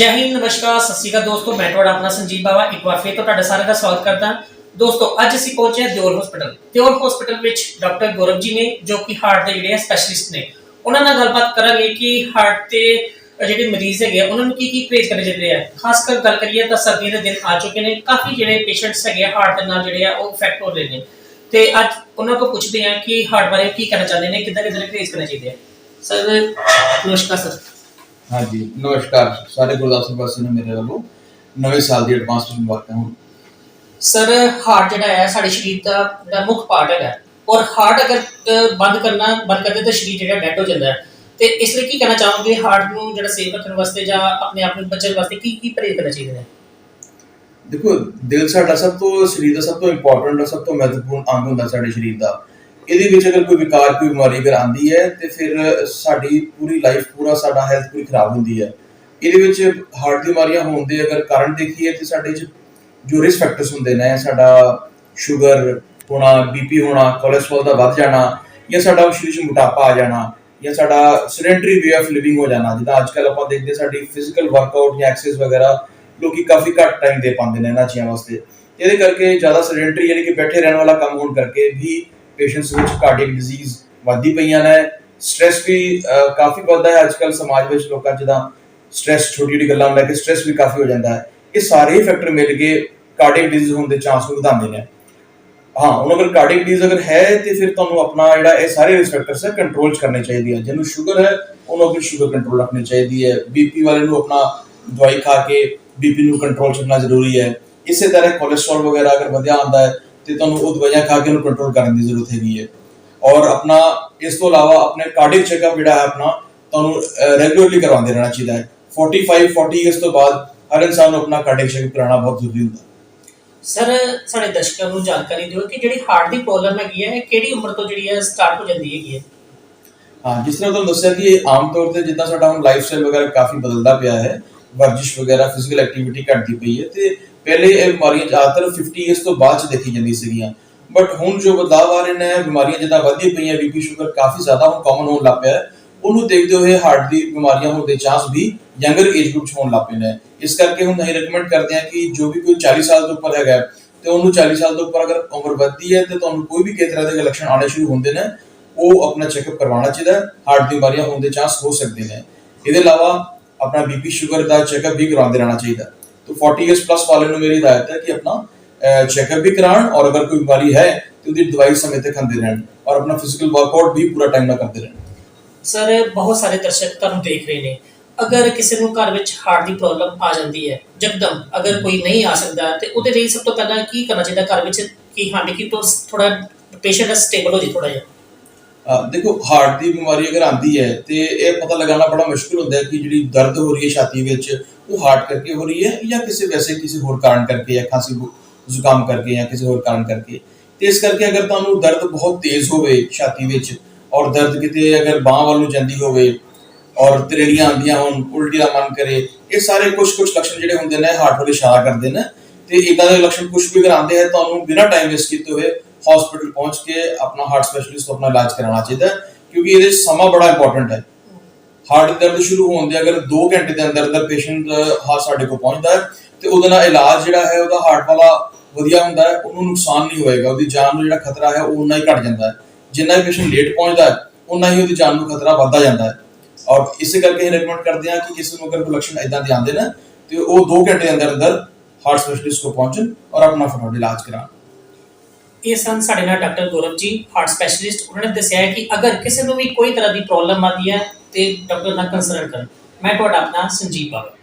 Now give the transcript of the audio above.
ਜੈ ਹਿੰਦ ਨਮਸਕਾਰ ਸਤਿ ਸ਼੍ਰੀ ਅਕਾਲ ਦੋਸਤੋ ਮੈਂ ਤੁਹਾਡਾ ਆਪਣਾ ਸੰਜੀਵ ਬਾਵਾ ਇੱਕ ਵਾਰ ਫੇਰ ਤੋਂ ਤੁਹਾਡਾ ਸਾਰਿਆਂ ਦਾ ਸਵਾਗਤ ਕਰਦਾ ਦੋਸਤੋ ਅੱਜ ਅਸੀਂ ਪਹੁੰਚੇ ਹਾਂ ਦਿਓਲ ਹਸਪੀਟਲ ਦਿਓਲ ਹਸਪੀਟਲ ਵਿੱਚ ਡਾਕਟਰ ਗੌਰਵ ਜੀ ਨੇ ਜੋ ਕਿ ਹਾਰਟ ਦੇ ਜਿਹੜੇ ਸਪੈਸ਼ਲਿਸਟ ਨੇ ਉਹਨਾਂ ਨਾਲ ਗੱਲਬਾਤ ਕਰਾਂਗੇ ਕਿ ਹਾਰਟ ਤੇ ਜਿਹੜੇ ਮਰੀਜ਼ ਹੈਗੇ ਆ, ਉਹਨਾਂ ਨੂੰ ਕੀ ਕੀ ਪ੍ਰੇਜ ਕਰਨੇ ਚਾਹੀਦੇ ਆ। ਖਾਸ ਕਰ ਗੱਲ ਕਰੀਏ ਤਾਂ ਸਰਦੀਆਂ ਦੇ ਦਿਨ ਆ ਚੁੱਕੇ ਨੇ ਕਾਫੀ ਜਿਹੜੇ ਪੇਸ਼ੈਂਟਸ ਹੈਗੇ ਆ ਹਾਰਟ ਦੇ ਨਾਲ ਜਿਹੜੇ ਆ ਉਹ ਇਫੈਕਟ ਹੋ ਰਹੇ ਨੇ। ਤੇ ਅੱਜ ਉਹਨਾਂ ਤੋਂ ਪੁੱਛਦੇ ਹਾਂ ਕਿ ਹਾਰਟ ਬਾਰੇ ਕੀ ਕਹਿਣਾ ਚਾਹੁੰਦੇ ਨੇ ਕਿੱਦਾਂ ਕਿੱਦਾਂ ਪ੍ਰੇਜ ਕਰਨੇ ਚਾਹੀਦੇ ਆ। ਸਰ ਨਮਸਕਾਰ ਸਰ। ਹਾਂਜੀ ਨਮਸਕਾਰ। ਸਾਰੇ ਗੁਰਦਾਸਪੁਰ ਵਾਸੀਆਂ ਨੂੰ ਮੇਰੇ ਵੱਲੋਂ। ਨਵੇਂ ਸਾਲ ਦੀ ਐਡਵਾਂਸ ਵਿੱਚ ਮੁਬਾਰਕਾਂ ਹੋਣ। ਸਰ ਹਾਰਟ ਜਿਹੜਾ ਹੈ ਸਾਡੇ ਸਰੀਰ ਦਾ ਜਿਹੜਾ ਮੁੱਖ ਪਾਰਟ ਹੈਗਾ। ਔਰ ਹਾਰਟ ਅਗਰ ਬੰਦ ਕਰਨਾ ਬੰਦ ਕਰਦੇ ਤਾਂ ਸਰੀਰ ਜਿਹੜਾ ਡੈਡ ਹੋ ਜਾਂਦਾ ਹੈ। ਤੇ ਇਸ ਲਈ ਕੀ ਕਹਿਣਾ ਚਾਹੋਗੇ? ਹਾਰਟ ਨੂੰ ਜਿਹੜਾ ਸੇਵ ਰੱਖਣ ਵਾਸਤੇ ਜਾਂ ਆਪਣੇ ਆਪ ਨੂੰ ਬਚਣ ਵਾਸਤੇ ਕੀ ਕੀ ਪ੍ਰੇਰ ਕਰਨਾ ਚਾਹੀਦਾ ਹੈ? ਦੇਖੋ ਦਿਲ ਸਾਡਾ ਸਭ ਤੋਂ ਸਰੀਰ ਦਾ ਸਭ ਤੋਂ ਇੰਪੋਰਟੈਂਟ ਸਭ ਤੋਂ ਮਹੱਤਵਪੂਰਨ ਅੰਗ ਹੁੰਦਾ ਸਾਡੇ ਸਰੀਰ ਦਾ। ਇਹਦੇ ਵਿੱਚ ਅਗਰ ਕੋਈ ਵਿਕਾਰ, ਕੋਈ ਬਿਮਾਰੀ ਅਗਰ ਆਂਦੀ ਹੈ, ਤੇ ਫਿਰ ਸਾਡੀ ਪੂਰੀ ਲਾਈਫ ਪੂਰਾ ਸਾਡਾ ਹੈਲਥ ਪੂਰੀ ਖਰਾਬ ਹੁੰਦੀ ਹੈ। ਇਹਦੇ ਵਿੱਚ ਹਾਰਟ ਦੀ ਬਿਮਾਰੀਆਂ ਹੋਣ ਦੇ ਅਗਰ ਕਾਰਨ ਦੇਖੀਏ, ਤੇ ਸਾਡੇ ਚ ਜੋ ਰਿਸਕ ਫੈਕਟਰਸ ਹੁੰਦੇ ਨੇ, ਸਾਡਾ ਸ਼ੂਗਰ ਹੋਣਾ ਬੀਪੀ ਹੋਣਾ ਕੋਲੇਸਟ੍ਰੋਲ ਦਾ ਵੱਧ ਜਾਣਾ, ਜਾਂ ਸਾਡਾ ਸਰੀਰ 'ਚ ਮੋਟਾਪਾ ਆ ਜਾਣਾ, ਜਾਂ ਸਾਡਾ ਸੈਡੈਂਟਰੀ ਵੇ ਆਫ ਲਿਵਿੰਗ ਹੋ ਜਾਣਾ, ਜਿੱਦਾਂ ਅੱਜ ਕੱਲ ਆਪਾਂ ਦੇਖਦੇ ਸਾਡੀ ਫਿਜ਼ੀਕਲ ਵਰਕਆਊਟ ਜਾਂ ਐਕਸਰਸਾਈਜ਼ ਵਗੈਰਾ ਲੋਕੀ ਕਾਫੀ ਘੱਟ ਟਾਈਮ ਦੇ ਪਾਉਂਦੇ ਨੇ ਇਹਨਾਂ ਚੀਜ਼ਾਂ ਵਾਸਤੇ। ਇਹਦੇ ਕਰਕੇ ਜ਼ਿਆਦਾ ਸੈਡੈਂਟਰੀ ਯਾਨੀ ਕਿ ਬੈਠੇ ਰਹਿਣ ਵਾਲਾ ਕੰਮ ਹੋਣ ਕਰਕੇ ਵੀ ਪੇਸ਼ੈਂਟਸ ਵਿੱਚ ਕਾਰਡੀਅਕ ਡਿਜ਼ੀਜ਼ ਵੱਧਦੀ ਪਈਆਂ ਨੇ ਸਟ੍ਰੈਸ ਵੀ ਕਾਫੀ ਵੱਧਦਾ ਹੈ ਅੱਜ ਕੱਲ ਸਮਾਜ ਵਿੱਚ ਲੋਕਾਂ 'ਚ ਦਾ ਸਟ੍ਰੈਸ ਛੋਟੀ ਛੋਟੀ ਗੱਲਾਂ ਨੂੰ ਲੈ ਕੇ ਸਟ੍ਰੈਸ ਵੀ ਕਾਫੀ ਹੋ ਜਾਂਦਾ ਹੈ। ਇਹ ਸਾਰੇ ਫੈਕਟਰ ਮਿਲ ਕੇ ਕਾਰਡੀਅਕ ਡਿਜ਼ੀਜ਼ ਹੋਣ ਦੇ ਚਾਂਸ ਨੂੰ ਵਧਾਉਂਦੇ ਨੇ। ਹਾਂ, ਹੁਣ ਅਗਰ ਕਾਰਡੀਅਕ ਡਿਜ਼ੀਜ਼ ਅਗਰ ਹੈ ਤੇ ਫਿਰ ਤੁਹਾਨੂੰ ਆਪਣਾ ਜਿਹੜਾ ਇਹ ਸਾਰੇ ਰਿਸਕ ਫੈਕਟਰਸ ਹੈ ਕੰਟਰੋਲ ਕਰਨੇ ਚਾਹੀਦੇ ਆ। ਜਿਹਨੂੰ ਸ਼ੂਗਰ ਹੈ, ਉਹਨੂੰ ਆਪਣੀ ਸ਼ੂਗਰ ਕੰਟਰੋਲ ਰੱਖਣੀ ਚਾਹੀਦੀ ਹੈ। ਬੀਪੀ ਵਾਲੇ ਨੂੰ ਆਪਣਾ ਦਵਾਈ ਖਾ ਕੇ ਬੀਪੀ ਨੂੰ ਕੰਟਰੋਲ ਕਰਨਾ ਜ਼ਰੂਰੀ ਹੈ। ਇਸੇ ਤਰ੍ਹਾਂ ਕੋਲੇਸਟ੍ਰੋਲ ਵਗੈਰਾ ਅਗਰ ਵਧਿਆ ਆਉਂਦਾ ਹੈ ਤੇ ਤੁਹਾਨੂੰ ਉਹ ਦਵਾਈਆਂ ਖਾ ਕੇ ਉਹਨੂੰ ਕੰਟਰੋਲ ਕਰਨ ਦੀ ਜ਼ਰੂਰਤ ਹੈਗੀ ਹੈ। ਔਰ ਆਪਣਾ ਇਸ ਤੋਂ ਇਲਾਵਾ ਆਪਣੇ ਕਾਰਡੀਅਕ ਚੈੱਕਅਪ ਜਿਹੜਾ ਹੈ ਆਪਣਾ ਤੁਹਾਨੂੰ ਰੈਗੂਲਰਲੀ ਕਰਵਾਉਂਦੇ ਰਹਿਣਾ ਚਾਹੀਦਾ ਹੈ। 45 40 ਇਅਰਸ ਤੋਂ ਬਾਅਦ ਹਰ ਇਨਸਾਨ ਨੂੰ ਆਪਣਾ ਕਾਰਡੀਅਕ ਚੈੱਕਅਪ ਕਰਾਉਣਾ ਬਹੁਤ ਜ਼ਰੂਰੀ ਹੁੰਦਾ। ਸਰ ਸਾਡੇ ਦਰਸ਼ਕਾਂ ਨੂੰ ਜਾਣਕਾਰੀ ਦਿਓ ਕਿ ਜਿਹੜੀ ਹਾਰਟ ਦੀ ਪ੍ਰੋਬਲਮ ਹੈਗੀ ਹੈ ਇਹ ਕਿਹੜੀ ਉਮਰ ਤੋਂ ਜਿਹੜੀ ਹੈ ਸਟਾਰਟ ਹੋ ਜਾਂਦੀ ਹੈਗੀ ਹੈ? ਹਾਂ ਜਿਸ ਤਰ੍ਹਾਂ ਤੁਹਾਨੂੰ ਦੱਸਿਆ ਕਿ ਇਹ ਆਮ ਤੌਰ ਤੇ ਜਿੱਦਾਂ ਸਾਡਾ ਹੁਣ ਲਾਈਫ ਸਟਾਈਲ ਵਗੈਰਾ ਕਾਫੀ ਬਦਲਦਾ ਪਿਆ ਹੈ ਵਰਜਿਸ਼ ਵਗੈਰਾ ਫਿਜ਼ੀਕਲ ਐਕਟੀਵਿਟੀ ਘਟਦੀ ਪਈ ਹੈ ਤੇ ਪਹਿਲੇ ਇਹ ਬਿਮਾਰੀਆਂ ਜ਼ਿਆਦਾਤਰ 50 ਇਅਰਸ ਤੋਂ ਬਾਅਦ ਚ ਦੇਖੀ ਜਾਂਦੀ ਸੀਗੀਆਂ। ਬਟ ਹੁਣ ਜੋ ਬਦਲਾਅ ਆ ਰਹੇ ਨੇ ਬਿਮਾਰੀਆਂ ਜਿੱਦਾਂ ਵਧਦੀ ਪਈਆਂ ਬੀਪੀ ਸ਼ੂਗਰ ਕਾਫੀ ਜ਼ਿਆਦਾ ਹੁਣ ਕਾਮਨ ਹੋਣ ਲੱਗ ਪਿਆ ਹੈ। ਉਹਨੂੰ ਦੇਖਦੇ ਹੋਏ ਹਾਰਟ ਦੀ ਬਿਮਾਰੀਆਂ ਹੋਣ ਦੇ ਚਾਂਸ ਵੀ ਯੰਗਰ ਏਜ ਗਰੁੱਪ ਚ ਹੋਣ ਲੱਗ ਪਏ ਨੇ। ਇਸ ਕਰਕੇ ਹੁਣ ਅਸੀਂ ਰეკਮੈਂਡ ਕਰਦੇ ਹਾਂ ਕਿ ਜੋ ਵੀ ਕੋਈ 40 ਸਾਲ ਤੋਂ ਉੱਪਰ ਹੈਗਾ ਹੈ, ਤੇ ਉਹਨੂੰ 40 ਸਾਲ ਤੋਂ ਉੱਪਰ ਅਗਰ ਉਮਰ ਵੱਧਦੀ ਹੈ ਤੇ ਤੁਹਾਨੂੰ ਕੋਈ ਵੀ ਕਿਸੇ ਤਰ੍ਹਾਂ ਦੇ ਲੱਛਣ ਆਉਣੇ ਸ਼ੁਰੂ ਹੁੰਦੇ ਨੇ ਉਹ ਆਪਣਾ ਚੈੱਕਅਪ ਕਰਵਾਉਣਾ ਚਾਹੀਦਾ ਹਾਰਟ ਦੀ ਬਿਮਾਰੀਆਂ ਹੋਣ ਦੇ ਚਾਂਸ ਹੋ ਸਕਦੇ ਨੇ। ਇਹਦੇ ਇਲਾਵਾ ਆਪਣਾ ਬੀਪੀ ਸ਼ੂਗਰ ਦਾ ਚੈੱਕਅਪ ਵੀ ਕਰਵਾਉਂਦੇ ਰਹਿਣਾ ਚਾਹੀਦਾ। तो 40 ਇਅਰਸ ਪਲੱਸ ਵਾਲੇ ਨੂੰ ਮੇਰੀ ਹਦਾਇਤ ਹੈ ਕਿ ਆਪਣਾ ਚੈੱਕਅਪ ਵੀ ਕਰਾਉਣ ਔਰ ਅਗਰ ਕੋਈ ਬਿਮਾਰੀ ਹੈ ਤੇ ਉਹਦੀ ਦਵਾਈ ਸਮੇਂ ਤੇ ਖਾਂਦੇ ਰਹਿਣ ਔਰ ਆਪਣਾ ਫਿਜ਼ੀਕਲ ਵਰਕਆਊਟ ਵੀ ਪੂਰਾ ਟਾਈਮ ਨਾਲ ਕਰਦੇ ਰਹਿਣ ਸਰ ਬਹੁਤ ਸਾਰੇ ਦਰਸ਼ਕ ਤੁਹਾਨੂੰ ਦੇਖ ਰਹੇ ਨੇ ਅਗਰ ਕਿਸੇ ਨੂੰ ਘਰ ਵਿੱਚ ਹਾਰਟ ਦੀ ਪ੍ਰੋਬਲਮ ਆ ਜਾਂਦੀ ਹੈ ਜਕਦਮ ਅਗਰ ਕੋਈ ਨਹੀਂ ਆ ਸਕਦਾ ਤੇ ਉਹਦੇ ਲਈ ਸਭ ਤੋਂ ਪਹਿਲਾਂ ਕੀ ਕਰਨਾ ਚਾਹੀਦਾ ਘਰ ਵਿੱਚ ਕਿ ਹਾਂ ਕਿ ਤੋਂ ਥੋੜਾ ਪੇਸ਼ੈਂਟ ਸਟੇਬਲ ਹੋ ਜੇ ਥੋੜਾ ਜਿਹਾ ਅਹ ਦੇਖੋ ਹਾਰਟ ਦੀ ਬਿਮਾਰੀ ਅਗਰ ਆਂਦੀ ਹੈ ਤੇ ਇਹ ਪਤਾ ਲਗਾਉਣਾ ਬੜਾ ਮੁਸ਼ਕਿਲ ਹੁੰਦਾ ਹੈ ਕਿ ਜਿਹੜੀ ਦਰਦ ਹੋ ਰਹੀ ਹੈ ਛਾਤੀ ਵਿੱਚ, ਉਹ ਹਾਰਟ ਕਰਕੇ ਹੋ ਰਹੀ ਹੈ ਜਾਂ ਕਿਸੇ ਵੈਸੇ ਕਿਸੇ ਹੋਰ ਕਾਰਨ ਕਰਕੇ ਜਾਂ ਖਾਂਸੀ ਜ਼ੁਕਾਮ ਕਰਕੇ ਜਾਂ ਕਿਸੇ ਹੋਰ ਕਾਰਨ ਕਰਕੇ। ਤੇ ਇਸ ਕਰਕੇ ਅਗਰ ਤੁਹਾਨੂੰ ਦਰਦ ਬਹੁਤ ਤੇਜ਼ ਹੋਵੇ ਛਾਤੀ ਵਿੱਚ ਔਰ ਦਰਦ ਕਿਤੇ ਅਗਰ ਬਾਹ ਵੱਲ ਨੂੰ ਜਾਂਦੀ ਹੋਵੇ ਔਰ ਤਰੇੜੀਆਂ ਆਉਂਦੀਆਂ ਹੋਣ ਉਲਟੀ ਦਾ ਮਨ ਕਰੇ, ਇਹ ਸਾਰੇ ਕੁਝ ਕੁਝ ਲੱਛਣ ਜਿਹੜੇ ਹੁੰਦੇ ਨੇ ਹਾਰਟ ਵੱਲ ਇਸ਼ਾਰਾ ਕਰਦੇ ਨੇ। ਤੇ ਇਦਾਂ ਦੇ ਲੱਛਣ ਕੁਝ ਵੀ ਅਗਰ ਆਉਂਦੇ ਹੈ, ਤੁਹਾਨੂੰ ਬਿਨਾਂ ਟਾਈਮ ਵੇਸਟ ਕੀਤੇ ਹੋਏ ਹਸਪੀਟਲ ਪਹੁੰਚ ਕੇ ਆਪਣਾ ਹਾਰਟ ਸਪੈਸ਼ਲਿਸਟ ਤੋਂ ਆਪਣਾ ਇਲਾਜ ਕਰਾਉਣਾ ਚਾਹੀਦਾ ਕਿਉਂਕਿ ਇਹਦੇ 'ਚ ਸਮਾਂ ਬੜਾ ਇੰਪੋਰਟੈਂਟ ਹੈ ਹਾਰਟ ਦਰਦ ਸ਼ੁਰੂ ਹੋਣ ਦੇ ਅਗਰ 2 ਘੰਟੇ ਦੇ ਅੰਦਰ ਅੰਦਰ ਪੇਸ਼ੈਂਟ ਹਾਰਟ ਸਾਡੇ ਕੋਲ ਪਹੁੰਚਦਾ ਹੈ ਤੇ ਉਹਦੇ ਨਾਲ ਇਲਾਜ ਜਿਹੜਾ ਹੈ ਉਹਦਾ ਹਾਰਟ ਵਾਲਾ ਵਧੀਆ ਹੁੰਦਾ ਹੈ ਉਹਨੂੰ ਨੁਕਸਾਨ ਨਹੀਂ ਹੋਏਗਾ ਉਹਦੀ ਜਾਨ ਨੂੰ ਜਿਹੜਾ ਖਤਰਾ ਹੈ ਉਹ ਉਨਾ ਹੀ ਘਟ ਜਾਂਦਾ ਹੈ ਜਿੰਨਾ ਹੀ ਪੇਸ਼ੈਂਟ ਲੇਟ ਪਹੁੰਚਦਾ ਹੈ ਉਨਾ ਹੀ ਉਹਦੀ ਜਾਨ ਨੂੰ ਖਤਰਾ ਵੱਧਦਾ ਜਾਂਦਾ ਹੈ ਔਰ ਇਸੇ ਕਰਕੇ ਇਹ ਰეკਮੈਂਡ ਕਰਦੇ ਹਾਂ ਕਿ ਕਿਸੇ ਨੂੰ ਅਗਰ ਕੋਈ ਲੱਛਣ ਇਦਾਂ ਦੇ ਆਉਂਦੇ ਨੇ ਤੇ ਉਹ 2 ਘੰਟੇ ਦੇ ਅੰਦਰ ਅੰਦਰ ਹਾਰਟ ਸਪੈਸ਼ਲਿਸਟ ਕੋਲ ਪਹੁੰਚਣ ਔਰ ਆਪਣਾ ਫਟਾਫਟ ਇਲਾਜ ਕਰਾਉਣ ਇਹ ਸਨ ਸਾਡੇ ਨਾਲ ਡਾਕਟਰ ਗੌਰਵ ਜੀ ਹਾਰਟ ਸਪੈਸ਼ਲਿਸਟ ਉਹਨਾਂ ਨੇ ਦੱਸਿਆ ਕਿ ਅਗਰ ਕਿਸੇ ਨੂੰ ਵੀ ਕੋਈ ਤਰ੍ਹਾਂ ਦੀ ਪ੍ਰੋਬਲਮ ਆਉਂਦੀ ਹੈ ਤੇ ਡਾਕਟਰ ਨਾਲ ਕੰਸਲਟ ਕਰਨ। ਮੈਂ ਤੁਹਾਡਾ ਆਪਣਾ ਸੰਜੀਵ ਬਾਬਾ।